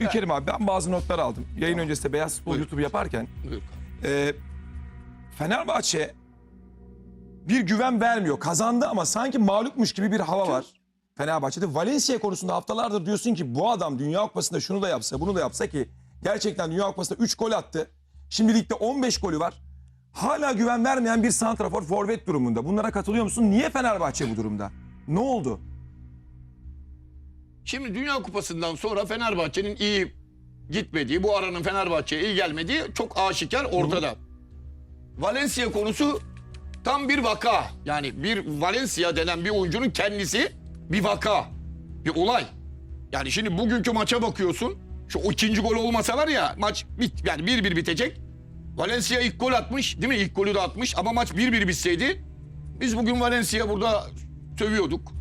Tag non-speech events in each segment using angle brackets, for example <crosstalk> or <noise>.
Ülkerim abi ben bazı notlar aldım. Yayın öncesinde Beyaz Futbol Buyur. YouTube yaparken Buyur. e, Fenerbahçe bir güven vermiyor. Kazandı ama sanki mağlupmuş gibi bir hava var. Fenerbahçe'de Valencia konusunda haftalardır diyorsun ki bu adam Dünya Kupası'nda şunu da yapsa bunu da yapsa ki gerçekten Dünya Kupası'nda 3 gol attı. Şimdi ligde 15 golü var. Hala güven vermeyen bir santrafor forvet durumunda. Bunlara katılıyor musun? Niye Fenerbahçe bu durumda? Ne oldu? Şimdi Dünya Kupası'ndan sonra Fenerbahçe'nin iyi gitmediği, bu aranın Fenerbahçe'ye iyi gelmediği çok aşikar ortada. Valencia konusu tam bir vaka. Yani bir Valencia denen bir oyuncunun kendisi bir vaka. Bir olay. Yani şimdi bugünkü maça bakıyorsun. Şu ikinci gol olmasa var ya maç bit yani 1-1 bitecek. Valencia ilk gol atmış değil mi? İlk golü de atmış ama maç 1-1 bitseydi biz bugün Valencia burada sövüyorduk.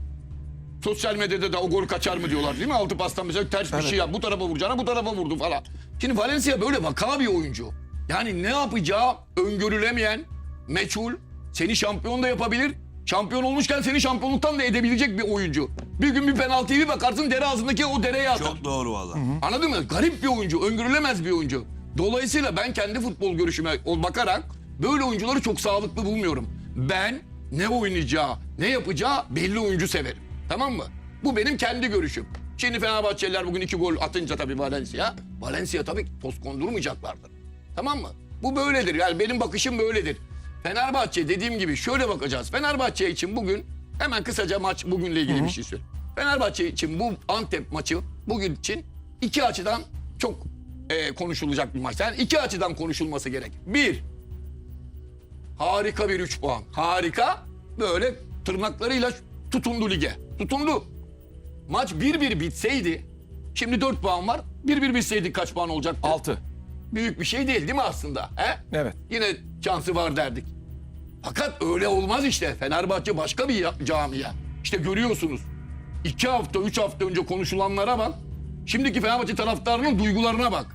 Sosyal medyada da o gol kaçar mı diyorlar değil mi? Altı pastan mesela ters bir şey yap. Bu tarafa vuracağına bu tarafa vurdu falan. Şimdi Valencia böyle vaka bir oyuncu. Yani ne yapacağı öngörülemeyen, meçhul, seni şampiyon da yapabilir. Şampiyon olmuşken seni şampiyonluktan da edebilecek bir oyuncu. Bir gün bir penaltıya bir bakarsın dere ağzındaki o dereye atar. Çok doğru valla. Anladın mı? Garip bir oyuncu, öngörülemez bir oyuncu. Dolayısıyla ben kendi futbol görüşüme bakarak böyle oyuncuları çok sağlıklı bulmuyorum. Ben ne oynayacağı, ne yapacağı belli oyuncu severim. Tamam mı? Bu benim kendi görüşüm. Şimdi Fenerbahçeliler bugün iki gol atınca tabii Valencia, Valencia tabii toz kondurmayacaklardır. Tamam mı? Bu böyledir. Yani benim bakışım böyledir. Fenerbahçe dediğim gibi şöyle bakacağız. Fenerbahçe için bugün hemen kısaca maç bugünle ilgili bir şey söyleyeyim. Fenerbahçe için bu Antep maçı bugün için iki açıdan çok e, konuşulacak bir maç. Yani iki açıdan konuşulması gerek. Bir, harika bir üç puan. Harika. Böyle tırnaklarıyla tutundu lige. Tutundu. Maç 1-1 bitseydi, şimdi 4 puan var. 1-1 bitseydi kaç puan olacaktı? 6. Büyük bir şey değil değil mi aslında? He? Evet. Yine şansı var derdik. Fakat öyle olmaz işte. Fenerbahçe başka bir camia. İşte görüyorsunuz. İki hafta, üç hafta önce konuşulanlara bak. Şimdiki Fenerbahçe taraftarının duygularına bak.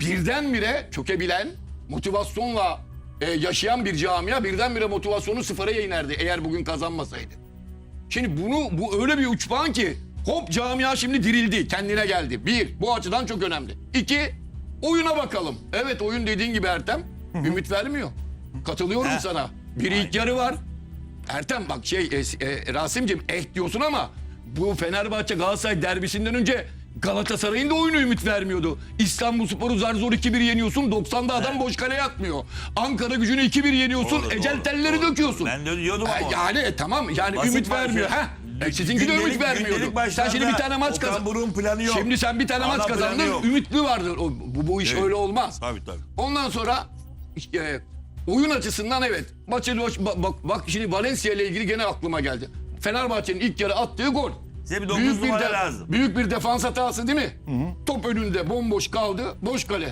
Birdenbire çökebilen, motivasyonla e, yaşayan bir camia birdenbire motivasyonu sıfıra inerdi eğer bugün kazanmasaydı. Şimdi bunu bu öyle bir uç puan ki hop camia şimdi dirildi, kendine geldi. Bir, bu açıdan çok önemli. İki, oyuna bakalım. Evet oyun dediğin gibi Ertem ümit vermiyor. Katılıyorum Heh. sana. Bir ilk yarı var. Ertem bak şey e, e, Rasim'cim eh diyorsun ama bu Fenerbahçe Galatasaray derbisinden önce Galatasaray'ın da oyunu ümit vermiyordu. İstanbul Spor'u zar zor 2-1 yeniyorsun. 90'da adam boş kaleye atmıyor. Ankara gücünü 2-1 yeniyorsun. Doğru, ecel doğru, telleri doğru. döküyorsun. Ben de diyordum ama. Yani e, tamam yani Basit ümit maç vermiyor. ya. Ha? E, sizinki de ümit vermiyordu. Sen şimdi bir tane maç kazandın. Buruk'un planı yok. Şimdi sen bir tane Ana maç kazandın. Ümitli vardır. O, bu, bu iş Evet. öyle olmaz. Tabii tabii. Ondan sonra işte, oyun açısından evet. Maçı bak, bak, bak şimdi Valencia ile ilgili gene aklıma geldi. Fenerbahçe'nin ilk yarı attığı gol. Size bir dokuz numara lazım. Büyük bir defans hatası değil mi? Top önünde bomboş kaldı. Boş kale.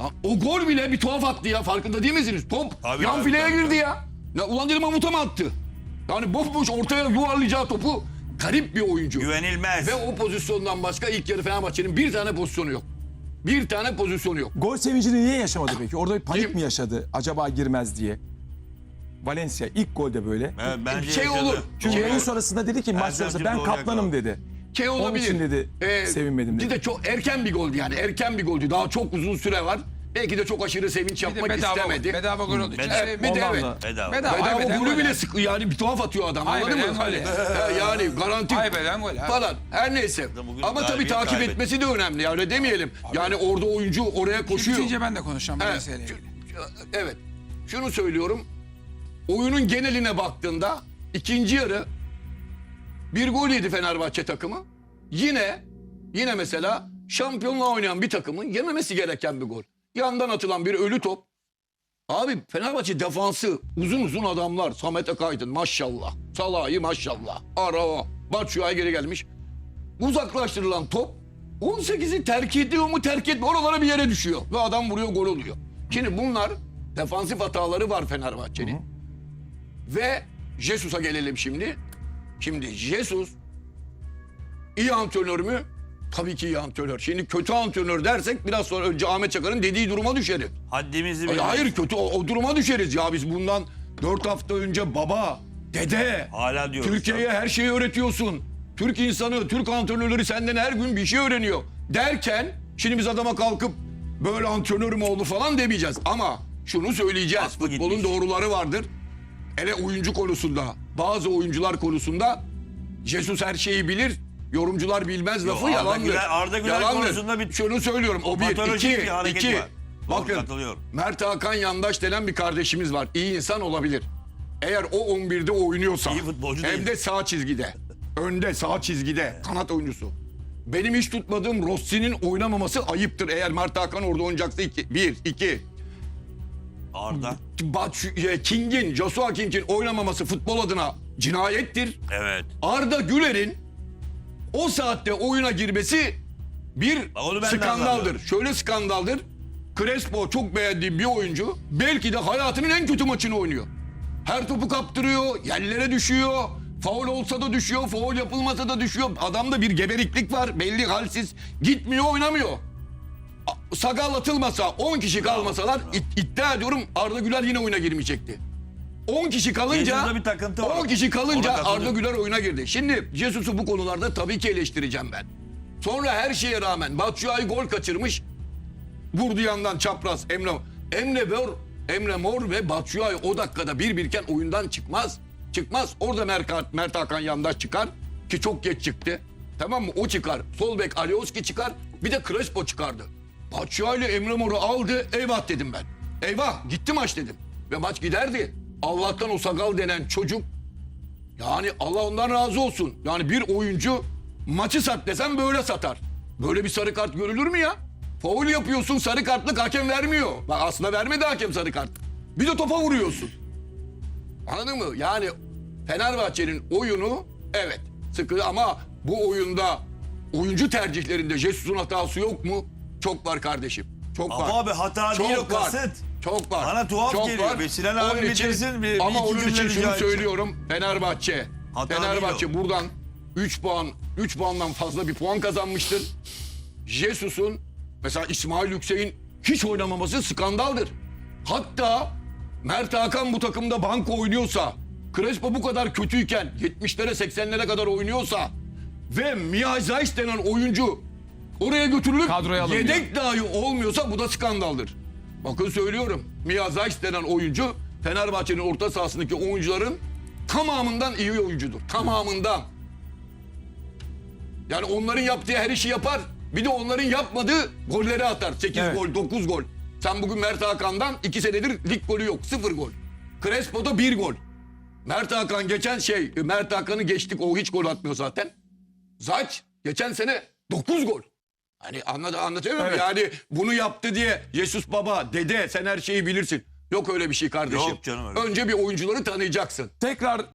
Ya, o gol bile bir tuhaf attı ya. Farkında değil misiniz? Top Tabii, yan tabii, fileye tabii, girdi tabii. ya. ya. Ulan dedim Mahmut'a mı attı? Yani bomboş ortaya yuvarlayacağı topu garip bir oyuncu. Güvenilmez. Ve o pozisyondan başka ilk yarı Fenerbahçe'nin bir tane pozisyonu yok. Bir tane pozisyonu yok. Gol sevincini niye yaşamadı peki? Orada bir panik Kim? mi yaşadı? Acaba girmez diye. Valencia ilk golde böyle. Evet, bence Şey yaşadı. olur. Çünkü Şey yayın sonrasında dedi ki maç Ertem sonrasında şimdi ben kaplanım dedi. Şey olabilir. için dedi, sevinmedim dedi. Bir de çok erken bir goldü yani. Erken bir goldü. Daha çok uzun süre var. Belki de çok aşırı sevinç Bir de yapmak bedava, istemedi. bedava gol için. bedava. Evet, Ondan evet. da- Bedava. Bedava. Bedava Haybeden golü gol bile yani. sık yani bir tuhaf atıyor adam anladın mı? Hani, yani. <laughs> yani garanti gol falan. Her neyse. Bugün Ama tabii takip kaybetti. etmesi de önemli. Ya, öyle demeyelim. Yani orada oyuncu oraya koşuyor. Bitince ben de konuşacağım Evet. Evet. Şunu söylüyorum. Oyunun geneline baktığında ikinci yarı bir gol yedi Fenerbahçe takımı. Yine yine mesela şampiyonla oynayan bir takımın yememesi gereken bir gol. Yandan atılan bir ölü top. Abi Fenerbahçe defansı uzun uzun adamlar. Samet Akaydın maşallah. Salahi maşallah. Arao. Batshuayi geri gelmiş. Uzaklaştırılan top 18'i terk ediyor mu terk etmiyor. Oralara bir yere düşüyor. Ve adam vuruyor gol oluyor. Şimdi bunlar defansif hataları var Fenerbahçe'nin. Ve Jesus'a gelelim şimdi. Şimdi Jesus iyi antrenör mü? Tabii ki iyi antrenör. Şimdi kötü antrenör dersek biraz sonra önce Ahmet Çakar'ın dediği duruma düşeriz. Haddimizi biliriz. Hayır kötü o, o duruma düşeriz. Ya biz bundan 4 hafta önce baba, dede, Hala diyoruz. Türkiye'ye her şeyi öğretiyorsun. Türk insanı, Türk antrenörleri senden her gün bir şey öğreniyor. Derken şimdi biz adama kalkıp böyle antrenör mü oldu falan demeyeceğiz. Ama şunu söyleyeceğiz. Aklı Futbolun gitmiş. doğruları vardır. Hele oyuncu konusunda, bazı oyuncular konusunda Jesus her şeyi bilir. Yorumcular bilmez lafı Arda yalandır. Güler- Arda Güler Yalandır. konusunda bir- Şunu söylüyorum. O bir, iki, bir iki. var. Bakın. Mert Hakan Yandaş denen bir kardeşimiz var. İyi insan olabilir. Eğer o 11'de oynuyorsa İyi futbolcu hem değil. de sağ çizgide. Önde sağ çizgide kanat oyuncusu. Benim hiç tutmadığım Rossi'nin oynamaması ayıptır. Eğer Mert Hakan orada oynayacaksa iki. Bir, iki. Arda. Bat- e, King'in, Joshua King'in oynamaması futbol adına cinayettir. Evet. Arda Güler'in o saatte oyuna girmesi bir Bak onu ben de skandaldır. Şöyle skandaldır. Crespo çok beğendiğim bir oyuncu. Belki de hayatının en kötü maçını oynuyor. Her topu kaptırıyor, yerlere düşüyor. Faul olsa da düşüyor, faul yapılmasa da düşüyor. Adamda bir geberiklik var, belli halsiz. Gitmiyor, oynamıyor. A- Sakal atılmasa, 10 kişi kalmasalar it- iddia ediyorum Arda Güler yine oyuna girmeyecekti. 10 kişi kalınca Jesus'da bir takıntı var. 10 kişi kalınca Ona katılıyorum. Arda Güler oyuna girdi. Şimdi Jesus'u bu konularda tabii ki eleştireceğim ben. Sonra her şeye rağmen Batshuayi gol kaçırmış. Vurdu yandan çapraz Emre. Emre Mor, Emre Mor ve Batshuayi o dakikada bir birken oyundan çıkmaz. Çıkmaz. Orada Mert, Mert Hakan yandaş çıkar ki çok geç çıktı. Tamam mı? O çıkar. Sol bek Alioski çıkar. Bir de Crespo çıkardı. Batshuayi ile Emre Mor'u aldı. Eyvah dedim ben. Eyvah gitti maç dedim. Ve maç giderdi. Allah'tan o Sakal denen çocuk yani Allah ondan razı olsun. Yani bir oyuncu maçı sat desem böyle satar. Böyle bir sarı kart görülür mü ya? Faul yapıyorsun sarı kartlık hakem vermiyor. Bak aslında vermedi hakem sarı kart. Bir de topa vuruyorsun. Anladın mı? Yani Fenerbahçe'nin oyunu evet sıkı ama bu oyunda oyuncu tercihlerinde Jesus'un hatası yok mu? Çok var kardeşim. Çok Ama var. abi hata Çok değil o var. kasıt. Çok var. Bana tuhaf Çok geliyor. Bir Sinan abi Onun için- bitirsin, bir- bir ama iki onun için cümle şunu rica edeceğim. söylüyorum. Fenerbahçe. Hata Fenerbahçe buradan 3 puan 3 puandan fazla bir puan kazanmıştır. Jesus'un mesela İsmail Yüksek'in hiç oynamaması skandaldır. Hatta Mert Hakan bu takımda banko oynuyorsa, Crespo bu kadar kötüyken 70'lere 80'lere kadar oynuyorsa ve Mia Zeiss denen oyuncu oraya götürülüp Kadroya alınmıyor. yedek dahi olmuyorsa bu da skandaldır. Bakın söylüyorum. Mia Zeiss denen oyuncu Fenerbahçe'nin orta sahasındaki oyuncuların tamamından iyi oyuncudur. Tamamından. Yani onların yaptığı her işi yapar. Bir de onların yapmadığı golleri atar. 8 Evet. gol, 9 gol. Sen bugün Mert Hakan'dan 2 senedir lig golü yok. 0 gol. Crespo'da 1 gol. Mert Hakan geçen şey, Mert Hakan'ı geçtik. O hiç gol atmıyor zaten. Zaç geçen sene 9 gol. Hani anladı anlatıyor muyum? Evet. Yani bunu yaptı diye Jesus baba, dede sen her şeyi bilirsin. Yok öyle bir şey kardeşim. Yok canım öyle Önce bir oyuncuları tanıyacaksın. Tekrar